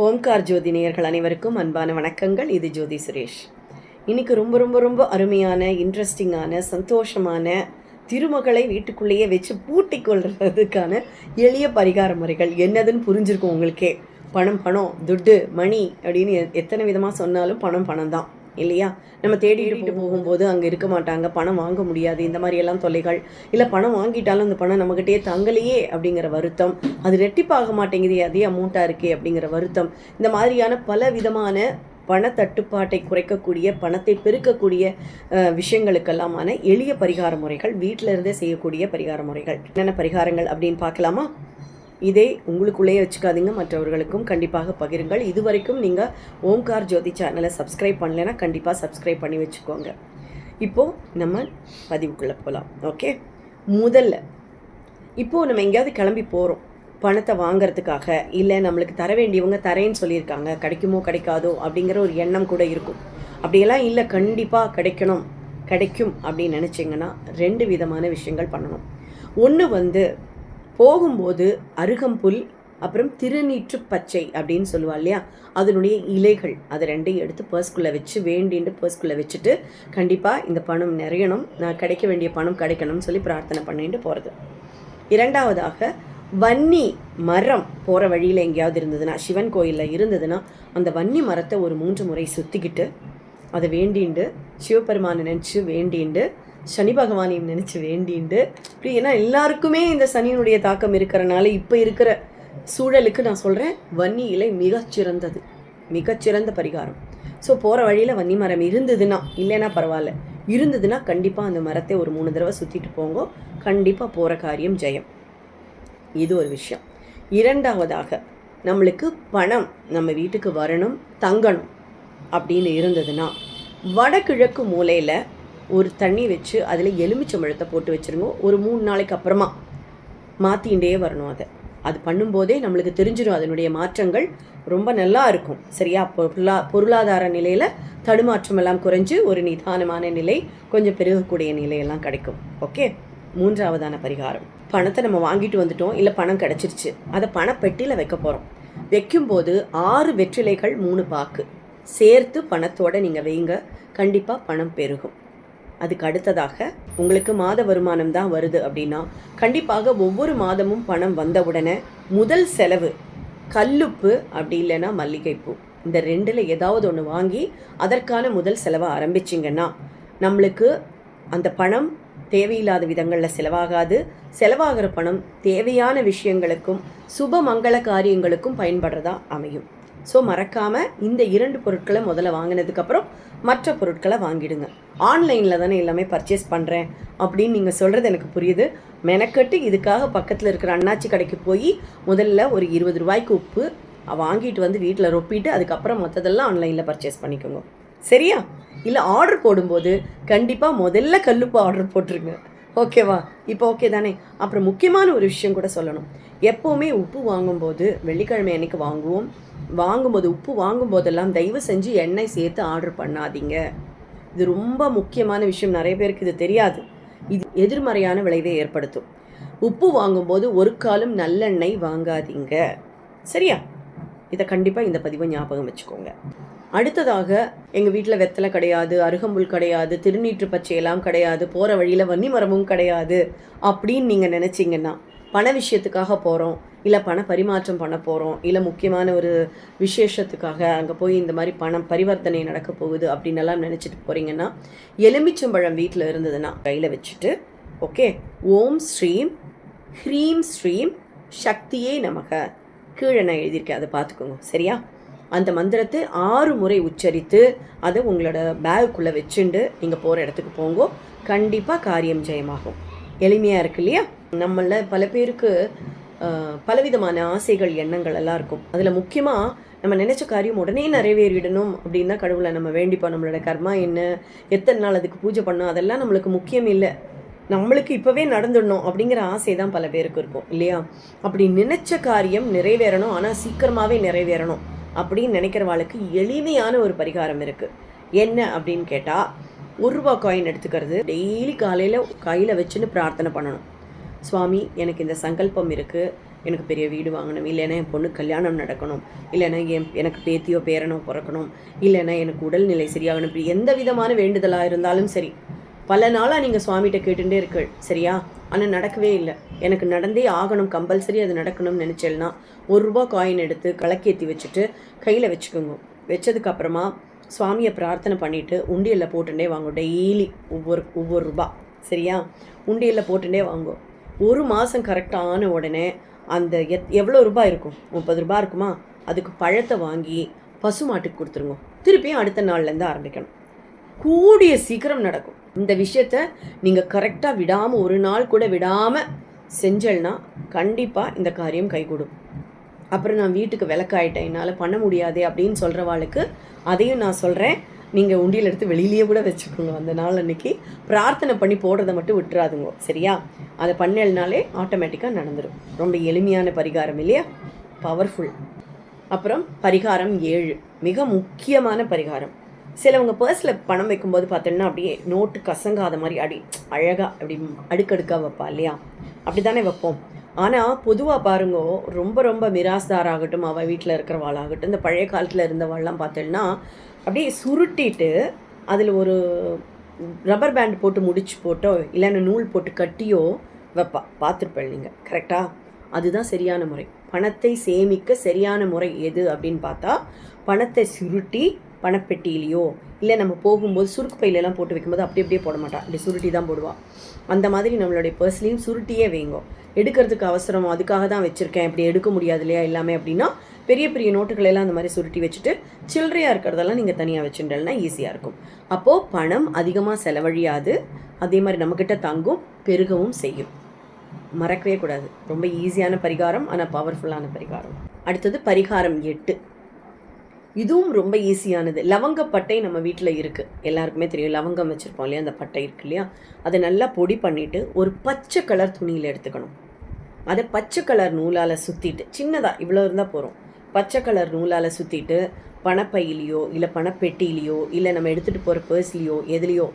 ஓம்கார் ஜோதி நேயர்கள் அனைவருக்கும் அன்பான வணக்கங்கள். இது ஜோதி சுரேஷ். இன்றைக்கி ரொம்ப ரொம்ப ரொம்ப அருமையான இன்ட்ரெஸ்டிங்கான சந்தோஷமான திருமகளை வீட்டுக்குள்ளேயே வச்சு பூட்டி கொள்றதுக்கான எளிய பரிகார முறைகள் என்னதுன்னு புரிஞ்சிருக்கும் உங்களுக்கே. பணம் பணம் துட்டு மணி அப்படின்னு எ- எத்தனை விதமாக சொன்னாலும் பணம் பணம் தான் இல்லையா? நம்ம தேடிட்டு போகும்போது அங்கே இருக்க மாட்டாங்க. பணம் வாங்க முடியாது. இந்த மாதிரி எல்லாம் தொல்லைகள். இல்லை பணம் வாங்கிட்டாலும் அந்த பணம் நம்மகிட்டயே தங்கலையே அப்படிங்கிற வருத்தம். அது ரெட்டிப்பாக மாட்டேங்குது அதே அமௌண்ட்டாக இருக்கே அப்படிங்கிற வருத்தம். இந்த மாதிரியான பல விதமான பண தட்டுப்பாட்டை குறைக்கக்கூடிய பணத்தை பெருக்கக்கூடிய விஷயங்களுக்கெல்லாமான எளிய பரிகார முறைகள் வீட்டில இருந்தே செய்யக்கூடிய பரிகார முறைகள். என்னென்ன பரிகாரங்கள் அப்படின்னு பார்க்கலாமா? இதே உங்களுக்குள்ளேயே வச்சுக்காதீங்க. மற்றவர்களுக்கும் கண்டிப்பாக பகிருங்கள். இதுவரைக்கும் நீங்கள் ஓம்கார் ஜோதி சேனலை சப்ஸ்கிரைப் பண்ணலைன்னா கண்டிப்பாக சப்ஸ்கிரைப் பண்ணி வச்சுக்கோங்க. இப்போது நம்ம பதிவுக்குள்ளே போகலாம் ஓகே முதல்ல இப்போது நம்ம எங்கேயாவது கிளம்பி போகிறோம் பணத்தை வாங்குறதுக்காக இல்லை நம்மளுக்கு தர வேண்டியவங்க தரேன்னு சொல்லியிருக்காங்க. கிடைக்குமோ கிடைக்காதோ அப்படிங்கிற ஒரு எண்ணம் கூட இருக்கும். அப்படியெல்லாம் இல்லை கண்டிப்பாக கிடைக்கணும். கிடைக்கும் அப்படின்னு நினச்சிங்கன்னா ரெண்டு விதமான விஷயங்கள் பண்ணணும். ஒன்று வந்து போகும்போது அருகம்புல் அப்புறம் திருநீற்று பச்சை அப்படின்னு சொல்லுவா இல்லையா? அதனுடைய இலைகள். அது ரெண்டையும் எடுத்து பர்ஸ்குள்ளே வச்சு வேண்டின்ட்டு பர்ஸ்குள்ளே வச்சுட்டு கண்டிப்பாக இந்த பணம் நிறையணும். நான் கிடைக்க வேண்டிய பணம் கிடைக்கணும்னு சொல்லி பிரார்த்தனை பண்ணிட்டு போகிறது இரண்டாவதாக வன்னி மரம் போகிற வழியில் எங்கேயாவது இருந்ததுன்னா சிவன் கோயிலில் இருந்ததுன்னா அந்த வன்னி மரத்தை ஒரு மூன்று முறை சுற்றிக்கிட்டு அதை வேண்டிண்டு சிவபெருமானை நினச்சி வேண்டிண்டு சனி பகவானையும் நினச்சி வேண்டிண்டு. இப்படி ஏன்னா எல்லாருக்குமே இந்த சனியினுடைய தாக்கம் இருக்கிறனால இப்போ இருக்கிற சூழலுக்கு நான் சொல்கிறேன் வன்னி இலை மிகச்சிறந்தது. மிகச்சிறந்த பரிகாரம். ஸோ போகிற வழியில் வன்னி மரம் இருந்ததுன்னா இல்லைன்னா பரவாயில்ல. இருந்ததுன்னா கண்டிப்பாக அந்த மரத்தை ஒரு மூணு தடவை சுற்றிட்டு போங்க. கண்டிப்பாக போகிற காரியம் ஜெயம். இது ஒரு விஷயம். இரண்டாவதாக நம்மளுக்கு பணம் நம்ம வீட்டுக்கு வரணும் தங்கணும் அப்படின்னு இருந்ததுன்னா வடகிழக்கு மூலையில் ஒரு தண்ணி வச்சு அதில் எலுமிச்சம்பழத்தை போட்டு வச்சுருங்க. ஒரு மூணு நாளைக்கு அப்புறமா மாற்றிகிட்டே வரணும் அதை. அது பண்ணும்போதே நம்மளுக்கு தெரிஞ்சிடும் அதனுடைய மாற்றங்கள் ரொம்ப நல்லா இருக்கும். சரியா? பொருளா பொருளாதார நிலையில் தடுமாற்றம் எல்லாம் குறைஞ்சு ஒரு நிதானமான நிலை கொஞ்சம் பெருகக்கூடிய நிலையெல்லாம் கிடைக்கும். ஓகே? மூன்றாவதான பரிகாரம். பணத்தை நம்ம வாங்கிட்டு வந்துட்டோம். இல்லை பணம் கிடச்சிருச்சு. அதை பணப்பெட்டியில் வைக்க போகிறோம் வைக்கும்போது ஆறு வெற்றிலைகள் மூணு பாக்கு. சேர்த்து பணத்தோட நீங்கள் வைங்க. கண்டிப்பாக பணம் பெருகும். அதுக்கு அடுத்ததாக உங்களுக்கு மாத வருமானம் தான் வருது அப்படின்னா கண்டிப்பாக ஒவ்வொரு மாதமும் பணம் வந்தவுடனே முதல் செலவு கல்லுப்பு அப்படி இல்லைன்னா மல்லிகைப்பூ. இந்த ரெண்டில் ஏதாவது ஒன்று வாங்கி அதற்கான முதல் செலவை ஆரம்பிச்சிங்கன்னா நம்மளுக்கு அந்த பணம் தேவையில்லாத விதங்களில் செலவாகாது. செலவாகிற பணம் தேவையான விஷயங்களுக்கும் சுப மங்கள காரியங்களுக்கும் பயன்படுறதா அமையும். ஸோ மறக்காமல் இந்த இரண்டு பொருட்களை முதல்ல வாங்கினதுக்கப்புறம் மற்ற பொருட்களை வாங்கிடுங்க. ஆன்லைனில் தானே எல்லாமே பர்ச்சேஸ் பண்ணுறேன் அப்படின்னு நீங்கள் சொல்கிறது எனக்கு புரியுது. மெனக்கட்டு இதுக்காக பக்கத்தில் இருக்கிற அண்ணாச்சி கடைக்கு போய் முதல்ல ஒரு இருபது ரூபாய்க்கு உப்பு வாங்கிட்டு வந்து வீட்டில் ரொப்பிட்டு அதுக்கப்புறம் மற்றதெல்லாம் ஆன்லைனில் பர்ச்சேஸ் பண்ணிக்கோங்க. சரியா? இல்லை ஆர்டர் போடும்போது கண்டிப்பாக முதல்ல கல்லுப்பு ஆர்டர் போட்டுருங்க. ஓகேவா இப்போ ஓகே தானே? அப்புறம் முக்கியமான ஒரு விஷயம் கூட சொல்லணும். எப்போவுமே உப்பு வாங்கும்போது வெள்ளிக்கிழமை அன்னைக்கு வாங்குவோம். வாங்கும்போது உப்பு வாங்கும்போதெல்லாம் தயவு செஞ்சு எண்ணெய் சேர்த்து ஆர்டர் பண்ணாதீங்க. இது ரொம்ப முக்கியமான விஷயம். நிறைய பேருக்கு இது தெரியாது. இது எதிர்மறையான விளைவை ஏற்படுத்தும். உப்பு வாங்கும்போது ஒரு காலம் நல்லெண்ணெய் வாங்காதீங்க. சரியா? இதை கண்டிப்பாக இந்த பதிவை ஞாபகம் வச்சுக்கோங்க. அடுத்ததாக எங்கள் வீட்டில் வெத்தலை கிடையாது அருகம்புல் கிடையாது திருநீற்று பச்சையெல்லாம் கிடையாது போகிற வழியில் வன்னி மரமும் கிடையாது அப்படின்னு நீங்கள் நினச்சிங்கன்னா பண விஷயத்துக்காக போகிறோம் இல்லை பண பரிமாற்றம் பண்ண போகிறோம் இல்லை முக்கியமான ஒரு விசேஷத்துக்காக அங்கே போய் இந்த மாதிரி பணம் பரிவர்த்தனை நடக்க போகுது அப்படின்னு எல்லாம் நினச்சிட்டு போகிறீங்கன்னா எலுமிச்சம்பழம் வீட்டில் இருந்ததுன்னா கையில் வச்சுட்டு ஓகே ஓம் ஸ்ரீம் ஹ்ரீம் ஸ்ரீம் சக்தியே நமக. கீழே நான் எழுதியிருக்கேன் அதை பார்த்துக்கோங்க. சரியா? அந்த மந்திரத்தை ஆறு முறை உச்சரித்து அதை உங்களோட பேகுக்குள்ளே வச்சுண்டு நீங்கள் போகிற இடத்துக்கு போங்கோ. கண்டிப்பாக காரியம் ஜெயமாகும். எளிமையாக இருக்கு இல்லையா? நம்மள பல பேருக்கு பலவிதமான ஆசைகள் எண்ணங்கள் எல்லாம் இருக்கும். அதில் முக்கியமாக நம்ம நினச்ச காரியம் உடனே நிறைவேறிடணும் அப்படின்னு தான் கடவுளை நம்ம வேண்டிப்போம். நம்மளோட கர்மா என்ன? எத்தனை நாள் அதுக்கு பூஜை பண்ணோம்? அதெல்லாம் நம்மளுக்கு முக்கியம் இல்லை. நம்மளுக்கு இப்போவே நடந்துடணும் அப்படிங்கிற ஆசை தான் பல பேருக்கு இருக்கும் இல்லையா? அப்படி நினைச்ச காரியம் நிறைவேறணும். ஆனால் சீக்கிரமாகவே நிறைவேறணும் அப்படின்னு நினைக்கிறவாளுக்கு எளிமையான ஒரு பரிகாரம் இருக்குது என்ன அப்படின்னு கேட்டால் ஒரு ரூபா காயின் எடுத்துக்கிறது. டெய்லி காலையில் கையில் வச்சுன்னு பிரார்த்தனை பண்ணணும். சுவாமி எனக்கு இந்த சங்கல்பம் இருக்குது எனக்கு பெரிய வீடு வாங்கணும். இல்லைன்னா என் பொண்ணு கல்யாணம் நடக்கணும். இல்லைன்னா என் எனக்கு பேத்தியோ பேரனோ பிறக்கணும். இல்லைன்னா எனக்கு உடல்நிலை சரியாகணும். இப்படி எந்த விதமான வேண்டுதலாக இருந்தாலும் சரி பல நாளாக நீங்கள் சுவாமிகிட்ட கேட்டுட்டே இருக்கு சரியா? ஆனால் நடக்கவே இல்லை. எனக்கு நடந்தே ஆகணும். கம்பல்சரி அது நடக்கணும்னு நினச்சேன்னா ஒரு ரூபா காயின் எடுத்து கலக்கேற்றி வச்சுட்டு கையில் வச்சுக்கோங்க. வச்சதுக்கப்புறமா சுவாமியை பிரார்த்தனை பண்ணிவிட்டு உண்டியலில் போட்டுட்டே வாங்க. டெய்லி ஒவ்வொரு ஒவ்வொரு ரூபா சரியா? உண்டியலில் போட்டுட்டே வாங்கும் ஒரு மாதம் கரெக்டான உடனே அந்த எத் எவ்வளோ ரூபாய் இருக்கும்? முப்பது ரூபாய் இருக்குமா? அதுக்கு பழத்தை வாங்கி பசுமாட்டுக்கு கொடுத்துருங்க. திருப்பியும் அடுத்த நாள்லேருந்து ஆரம்பிக்கணும். கூடிய சீக்கிரம் நடக்கும். இந்த விஷயத்த நீங்கள் கரெக்டாக விடாமல் ஒரு நாள் கூட விடாமல் செஞ்சல்னா கண்டிப்பாக இந்த காரியம் கைகூடும். அப்புறம் நான் வீட்டுக்கு விளக்காயிட்டேன். என்னால் பண்ண முடியாது அப்படின்னு சொல்கிறவாளுக்கு அதையும் நான் சொல்கிறேன் நீங்கள் உண்டியில் எடுத்து வெளியிலேயே கூட வச்சுக்கோங்க. அந்த நாள் அன்னைக்கு பிரார்த்தனை பண்ணி போடுறதை மட்டும் விட்டுறாதுங்க. சரியா? அதை பண்ணலனாலே ஆட்டோமேட்டிக்காக நடந்துடும் ரொம்ப எளிமையான பரிகாரம் இல்லையா? பவர்ஃபுல் அப்புறம் பரிகாரம் ஏழு. மிக முக்கியமான பரிகாரம். சிலவங்க பர்ஸில் பணம் வைக்கும்போது பார்த்தோன்னா அப்படியே நோட்டு கசங்காத மாதிரி அடி அழகாக அப்படி அடுக்கடுக்காக வைப்பா இல்லையா? அப்படி தானே வைப்போம். ஆனால் பொதுவாக பாருங்க ரொம்ப ரொம்ப மிராஸ்தார் ஆகட்டும் அவள் வீட்டில் இருக்கிறவாளாகட்டும் இந்த பழைய காலத்தில் இருந்தவாள்லாம் பார்த்தோன்னா அப்படியே சுருட்டிட்டு அதில் ஒரு ரப்பர் பேண்ட் போட்டு முடிச்சு போட்டோ இல்லைன்னா நூல் போட்டு கட்டியோ வைப்பா. பார்த்துருப்பேன் நீங்கள் கரெக்டாக அதுதான் சரியான முறை. பணத்தை சேமிக்க சரியான முறை எது அப்படின்னு பார்த்தா பணத்தை சுருட்டி பணப்பெட்டியிலையோ இல்லை நம்ம போகும்போது சுருக்கு பையிலெல்லாம் போட்டு வைக்கும்போது அப்படி அப்படியே போட மாட்டா. அப்படி சுருட்டி தான் போடுவா. அந்த மாதிரி நம்மளுடைய பர்ஸ்லேயும் சுருட்டியே வைங்கோ. எடுக்கிறதுக்கு அவசரம் அதுக்காக தான் வச்சுருக்கேன். இப்படி எடுக்க முடியாது இல்லையா எல்லாமே அப்படின்னா பெரிய பெரிய நோட்டுகள் எல்லாம் அந்த மாதிரி சுருட்டி வச்சுட்டு சில்லறையாக இருக்கிறதெல்லாம் நீங்கள் தனியாக வச்சுட்டேன்னா ஈஸியாக இருக்கும். அப்போது பணம் அதிகமாக செலவழியாது. அதே மாதிரி நம்மக்கிட்ட தங்கும் பெருகவும் செய்யும். மறக்கவே கூடாது. ரொம்ப ஈஸியான பரிகாரம் ஆனால் பவர்ஃபுல்லான பரிகாரம். அடுத்தது பரிகாரம் எட்டு. இதுவும் ரொம்ப ஈஸியானது லவங்கப்பட்டை நம்ம வீட்டில் இருக்குது எல்லாருக்குமே தெரியும். லவங்கம் வச்சுருப்போம் இல்லையா? அந்த பட்டை இருக்கு இல்லையா? அதை நல்லா பொடி பண்ணிவிட்டு ஒரு பச்சை கலர் துணியில் எடுத்துக்கணும். அதை பச்சை கலர் நூலால் சுற்றிட்டு சின்னதாக இவ்வளோ இருந்தால் போகிறோம் பச்சை கலர் நூலால் சுற்றிட்டு பணப்பையிலையோ இல்லை பணப்பெட்டியிலையோ இல்லை நம்ம எடுத்துகிட்டு போகிற பர்ஸ்லேயோ எதுலேயோ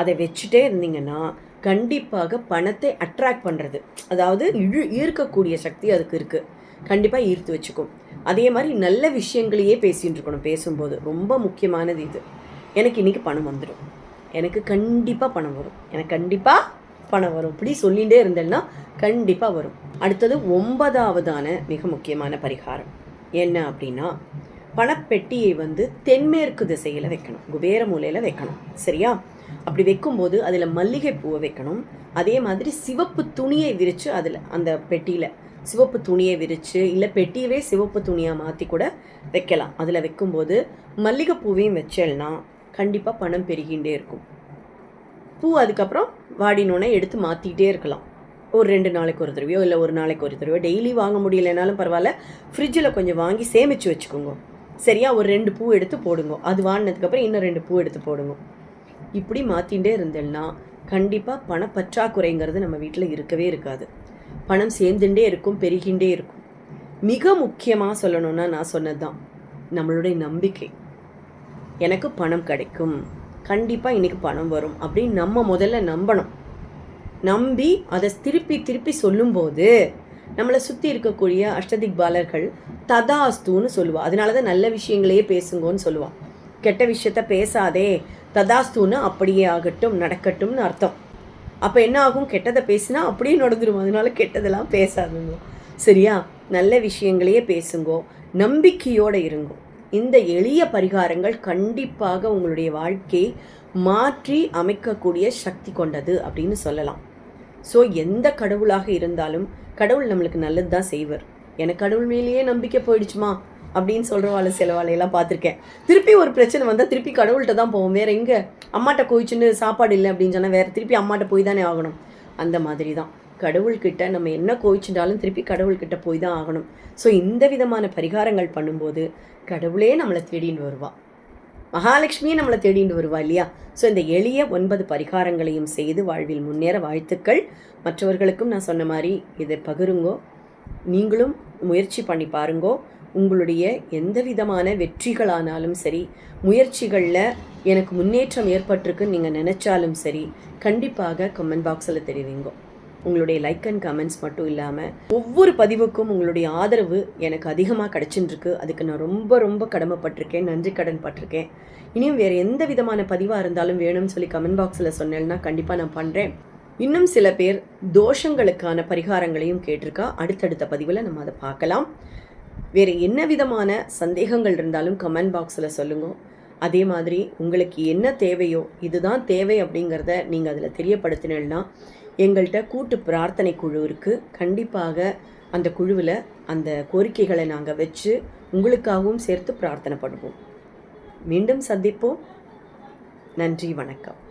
அதை வச்சுட்டே இருந்தீங்கன்னா கண்டிப்பாக பணத்தை அட்ராக்ட் பண்ணுறது அதாவது இழு ஈர்க்கக்கூடிய சக்தி அதுக்கு இருக்குது கண்டிப்பாக ஈர்த்து வச்சுக்கும். அதே மாதிரி நல்ல விஷயங்களையே பேசிகிட்டு இருக்கணும். பேசும்போது ரொம்ப முக்கியமானது இது. எனக்கு இன்றைக்கி பணம் வந்துடும் எனக்கு கண்டிப்பாக பணம் வரும். எனக்கு கண்டிப்பாக பணம் வரும். இப்படி சொல்லிகிட்டே இருந்தேன்னா கண்டிப்பாக வரும். அடுத்தது ஒன்பதாவதான மிக முக்கியமான பரிகாரம். என்ன அப்படின்னா பணப்பெட்டியை வந்து தென்மேற்கு திசையில் வைக்கணும். குபேர மூலையில் வைக்கணும். சரியா? அப்படி வைக்கும்போது அதில் மல்லிகை பூவை வைக்கணும். அதே மாதிரி சிவப்பு துணியை விரித்து அதில் அந்த பெட்டியில் சிவப்பு துணியை விரித்து இல்லை பெட்டியவே சிவப்பு துணியாக மாற்றி கூட வைக்கலாம். அதில் வைக்கும்போது மல்லிகைப்பூவையும் வச்சேன்னா கண்டிப்பாக பணம் பெருகின்றே இருக்கும். பூ அதுக்கப்புறம் வாடினோடனே எடுத்து மாற்றிக்கிட்டே இருக்கலாம். ஒரு ரெண்டு நாளைக்கு ஒரு தடவையோ இல்லை ஒரு நாளைக்கு ஒரு தடவையோ டெய்லி வாங்க முடியலைனாலும் பரவாயில்ல. ஃப்ரிட்ஜில் கொஞ்சம் வாங்கி சேமித்து வச்சுக்கோங்க. சரியா ஒரு ரெண்டு பூ எடுத்து போடுங்க. அது வாங்கினதுக்கப்புறம் இன்னும் ரெண்டு பூ எடுத்து போடுங்க. இப்படி மாற்றிகிட்டே இருந்தேன்னா கண்டிப்பாக பணப்பற்றாக்குறைங்கிறது நம்ம வீட்டில் இருக்கவே இருக்காது. பணம் சேர்ந்துட்டே இருக்கும் பெருகின்றே இருக்கும். மிக முக்கியமாக சொல்லணும்னா நான் சொன்னது தான் நம்மளுடைய நம்பிக்கை. எனக்கு பணம் கிடைக்கும். கண்டிப்பாக இன்றைக்கி பணம் வரும் அப்படின்னு நம்ம முதல்ல நம்பணும். நம்பி அதை திருப்பி திருப்பி சொல்லும்போது நம்மளை சுற்றி இருக்கக்கூடிய அஷ்டதிக் பாலர்கள் ததாஸ்துன்னு சொல்லுவாள் அதனால தான் நல்ல விஷயங்களையே பேசுங்கன்னு சொல்லுவாள் கெட்ட விஷயத்த பேசாதே. ததாஸ்துன்னு அப்படியே ஆகட்டும் நடக்கட்டும்னு அர்த்தம். அப்போ என்ன ஆகும்? கெட்டதை பேசினா அப்படியே நடந்துடும் அதனால கெட்டதெல்லாம் பேசாதுங்க. சரியா? நல்ல விஷயங்களையே பேசுங்கோ. நம்பிக்கையோடு இருங்கோ. இந்த எளிய பரிகாரங்கள் கண்டிப்பாக உங்களுடைய வாழ்க்கையை மாற்றி அமைக்கக்கூடிய சக்தி கொண்டது அப்படின்னு சொல்லலாம். ஸோ எந்த கடவுளாக இருந்தாலும் கடவுள் நம்மளுக்கு நல்லது தான் செய்வர். எனக்கு கடவுள் மேலேயே நம்பிக்கை போயிடுச்சுமா? அப்படின்னு சொல்கிறவாள் சில வாழையெல்லாம் பார்த்துருக்கேன். திருப்பி ஒரு பிரச்சனை வந்தால் திருப்பி கடவுள்கிட்ட தான் போவோம். வேறு எங்கே? அம்மாட்ட கோயிச்சுன்னு சாப்பாடு இல்லை அப்படின்னு சொன்னால் வேறு திருப்பி அம்மாட்ட போய் தானே ஆகணும். அந்த மாதிரி தான். கடவுள்கிட்ட நம்ம என்ன கோயிச்சுட்டாலும் திருப்பி கடவுள்கிட்ட போய் தான் ஆகணும். ஸோ இந்த விதமான பரிகாரங்கள் பண்ணும்போது கடவுளே நம்மளை தேடின்னு வருவா. மகாலட்சுமியே நம்மளை தேடிட்டு வருவா இல்லையா? ஸோ இந்த எளிய ஒன்பது பரிகாரங்களையும் செய்து வாழ்வில் முன்னேற வாழ்த்துக்கள். மற்றவர்களுக்கும் நான் சொன்ன மாதிரி இதை பகிருங்கோ. நீங்களும் முயற்சி பண்ணி பாருங்கோ. உங்களுடைய எந்த விதமான வெற்றிகளானாலும் சரி முயற்சிகளில் எனக்கு முன்னேற்றம் ஏற்பட்டிருக்குன்னு நீங்கள் நினச்சாலும் சரி கண்டிப்பாக கமெண்ட் பாக்ஸில் தெரிவிங்கோ. உங்களுடைய லைக் அண்ட் கமெண்ட்ஸ் மட்டும் இல்லாமல் ஒவ்வொரு பதிவுக்கும் உங்களுடைய ஆதரவு எனக்கு அதிகமாக கிடச்சின்னு அதுக்கு நான் ரொம்ப ரொம்ப கடமைப்பட்டிருக்கேன் நன்றி கடன் பட்டிருக்கேன். இனியும் வேறு எந்த விதமான பதிவாக இருந்தாலும் வேணும்னு சொல்லி கமெண்ட் பாக்ஸில் சொன்னேன்னா கண்டிப்பாக நான் பண்ணுறேன் இன்னும் சில பேர் தோஷங்களுக்கான பரிகாரங்களையும் கேட்டிருக்கா. அடுத்தடுத்த பதிவில் நம்ம அதை பார்க்கலாம். வேறு என்ன விதமான சந்தேகங்கள் இருந்தாலும் கமெண்ட் பாக்ஸில் சொல்லுங்கள் அதே மாதிரி உங்களுக்கு என்ன தேவையோ இதுதான் தேவை அப்படிங்கிறத நீங்கள் அதில் தெரியப்படுத்தினா எங்கள்கிட்ட கூட்டு பிரார்த்தனை குழு இருக்குது கண்டிப்பாக அந்த குழுவில் அந்த கோரிக்கைகளை நாங்கள் வச்சு உங்களுக்காகவும் சேர்த்து பிரார்த்தனை பண்ணுவோம். மீண்டும் சந்திப்போம். நன்றி வணக்கம்.